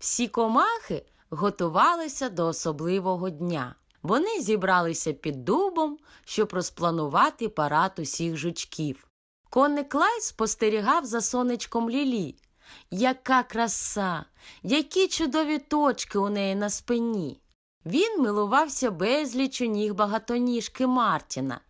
Всі комахи готувалися до особливого дня. Вони зібралися під дубом, щоб розпланувати парад усіх жучків. Конник Клай спостерігав за сонечком Лілі. Яка краса, які чудові точки у неї на спині. Він милувався безлічу ніг багатоніжки Мартіна.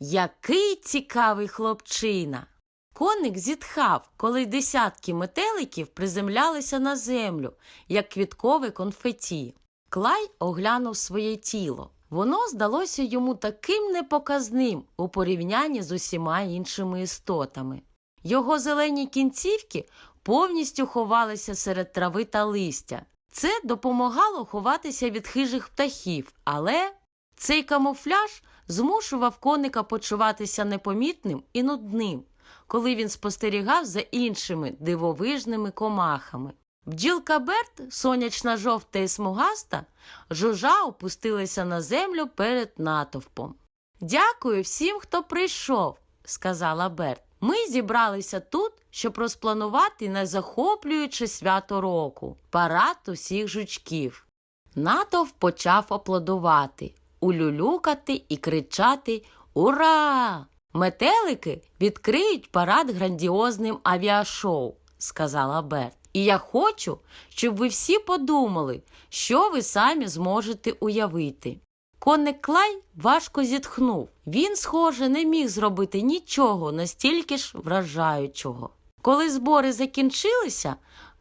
Який цікавий хлопчина. Коник зітхав, коли десятки метеликів приземлялися на землю, як квіткове конфеті. Клай оглянув своє тіло. Воно здалося йому таким непоказним у порівнянні з усіма іншими істотами. Його зелені кінцівки повністю ховалися серед трави та листя. Це допомагало ховатися від хижих птахів, але цей камуфляж змушував коника почуватися непомітним і нудним, коли він спостерігав за іншими дивовижними комахами. Бджілка Берт, сонячна жовта і смугаста, жужа опустилася на землю перед натовпом. Дякую всім, хто прийшов, сказала Берт. Ми зібралися тут, щоб розпланувати найзахоплююче свято року парад усіх жучків. Натовп почав аплодувати, улюлюкати і кричати Ура! Метелики відкриють парад грандіозним авіашоу, сказала Берт. І я хочу, щоб ви всі подумали, що ви самі зможете уявити. Конник Клай важко зітхнув. Він, схоже, не міг зробити нічого настільки ж вражаючого. Коли збори закінчилися,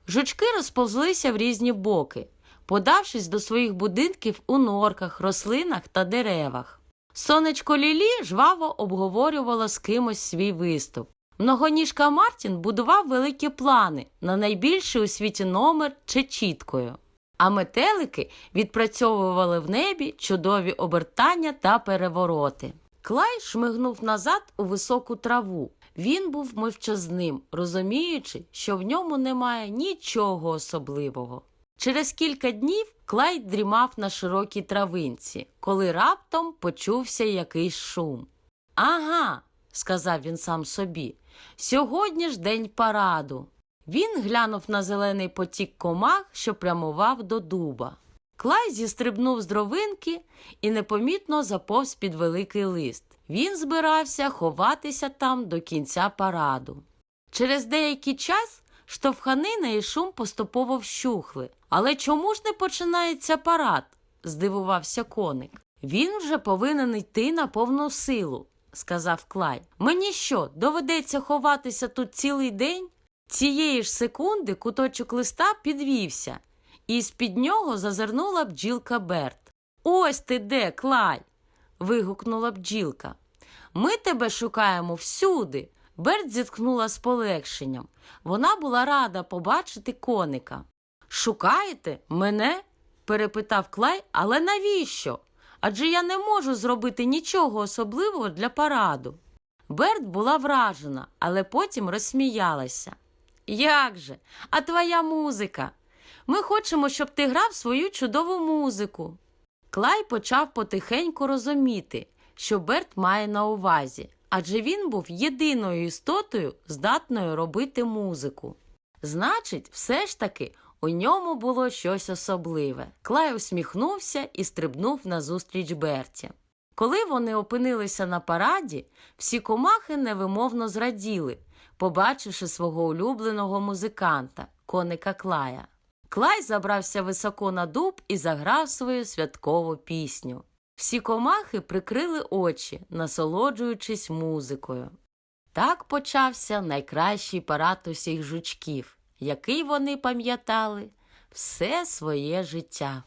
жучки розповзлися в різні боки, подавшись до своїх будинків у норках, рослинах та деревах. Сонечко Лілі жваво обговорювало з кимось свій виступ. Многоніжка Мартін будував великі плани на найбільший у світі номер чечіткою. А метелики відпрацьовували в небі чудові обертання та перевороти. Клай шмигнув назад у високу траву. Він був мовчазним, розуміючи, що в ньому немає нічого особливого. Через кілька днів Клай дрімав на широкій травинці, коли раптом почувся якийсь шум. Ага, сказав він сам собі, сьогодні ж день параду. Він глянув на зелений потік комах, що прямував до дуба. Клай зістрибнув з дровинки і непомітно заповз під великий лист. Він збирався ховатися там до кінця параду. Через деякий час штовханина і шум поступово вщухли. Але чому ж не починається парад? здивувався коник. Він вже повинен йти на повну силу, сказав Клай. Мені що, доведеться ховатися тут цілий день? Цієї ж секунди куточок листа підвівся, і з-під нього зазирнула бджілка Берт. Ось ти де, Клай. вигукнула бджілка. Ми тебе шукаємо всюди. Берт зіткнула з полегшенням. Вона була рада побачити коника. Шукаєте мене? перепитав Клай, але навіщо? Адже я не можу зробити нічого особливого для параду. Берт була вражена, але потім розсміялася. Як же? А твоя музика? Ми хочемо, щоб ти грав свою чудову музику. Клай почав потихеньку розуміти, що Берт має на увазі, адже він був єдиною істотою, здатною робити музику. Значить, все ж таки у ньому було щось особливе. Клай усміхнувся і стрибнув назустріч Берті. Коли вони опинилися на параді, всі комахи невимовно зраділи, побачивши свого улюбленого музиканта, коника Клая. Клай забрався високо на дуб і заграв свою святкову пісню. Всі комахи прикрили очі, насолоджуючись музикою. Так почався найкращий парад усіх жучків, який вони пам'ятали все своє життя.